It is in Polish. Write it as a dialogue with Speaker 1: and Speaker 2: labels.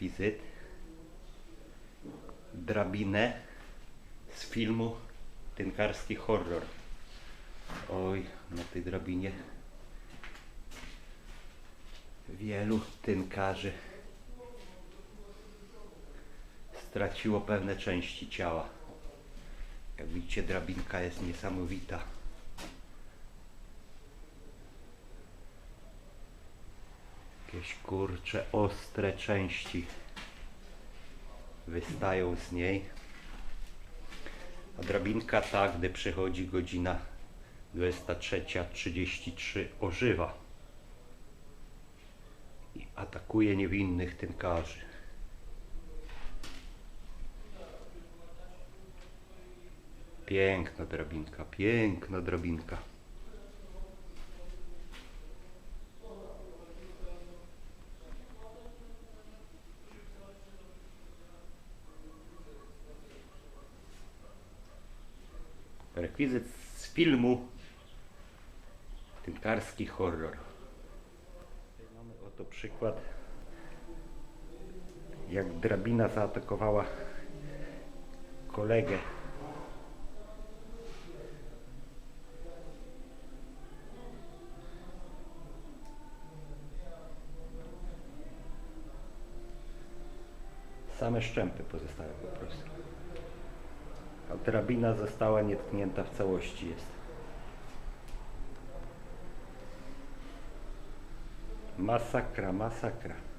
Speaker 1: rekwizyt. Drabinę z filmu Tynkarski Horror. Oj, na tej drabinie wielu tynkarzy straciło pewne części ciała. Jak widzicie, drabinka jest niesamowita. Kurcze, ostre części wystają z niej. A drabinka ta, gdy przychodzi godzina 23.33 ożywa i atakuje niewinnych tynkarzy. Piękna drabinka, piękna drabinka. Rekwizyt z filmu Tynkarski horror. Tutaj mamy oto przykład jak drabina zaatakowała kolegę. Same szczępy pozostały po prostu. Drabina została nietknięta w całości jest. Masakra, masakra.